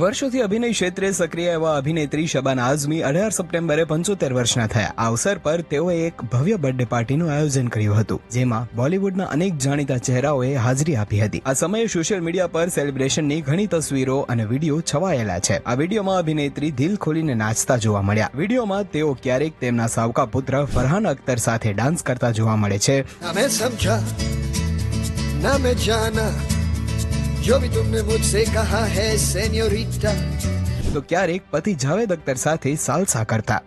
વર્ષોથી અભિનય ક્ષેત્રે સક્રિય એવા અભિનેત્રી શબાન આઝમી અઢાર સપ્ટેમ્બરે પંચોતેર વર્ષના થયા. આ અવસર પર તેઓએ એક ભવ્ય બર્થડે પાર્ટીનું આયોજન કર્યું હતું, જેમાં બોલિવૂડના અનેક જાણીતા ચહેરાઓએ હાજરી આપી હતી. આ સમયે સોશિયલ મીડિયા પર સેલિબ્રેશનની ઘણી તસવીરો અને વીડિયો છવાયેલા છે. આ વિડીયોમાં અભિનેત્રી દિલ ખોલીને નાચતા જોવા મળ્યા. વિડીયોમાં તેઓ ક્યારેક તેમના સાવકા પુત્ર ફરહાન અખ્તર સાથે ડાન્સ કરતા જોવા મળે છે. जो भी तुमने मुझसे कहा है सेन्योरिटा તો ક્યારેક પતિ જાવેદ અખ્તર સાથે સાલસા કરતા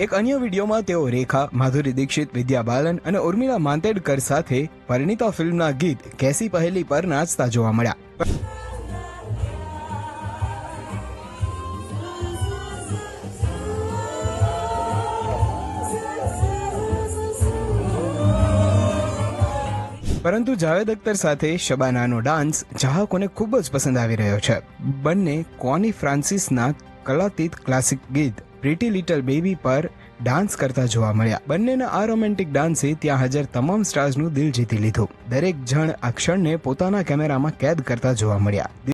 એક અન્ય વિડીયોમાં તેઓ રેખા, માધુરી દીક્ષિત, વિદ્યા બાલન અને ઉર્મિલા માંતેડકર સાથે પરિણીતા ફિલ્મના ગીત કેસી પહેલી પર નાચતા જોવા મળ્યા. પરંતુ જાવેદ અખ્તર સાથે શબાનાનો ડાન્સ ચાહકોને ખૂબ જ પસંદ આવી રહ્યો છે. બંને કોની ફ્રાન્સિસના કલાતીત ક્લાસિક ગીત પ્રીટી લિટલ બેબી પર ડાન્સ કરતા જોવા મળ્યા. બંનેના આ રોમેન્ટિક ડાન્સે ત્યાં હાજર તમામ સ્ટાર્સનું દિલ જીતી લીધું. દરેક જણ આ ક્ષણને પોતાના કેમેરામાં કેદ કરતા જોવા મળ્યા.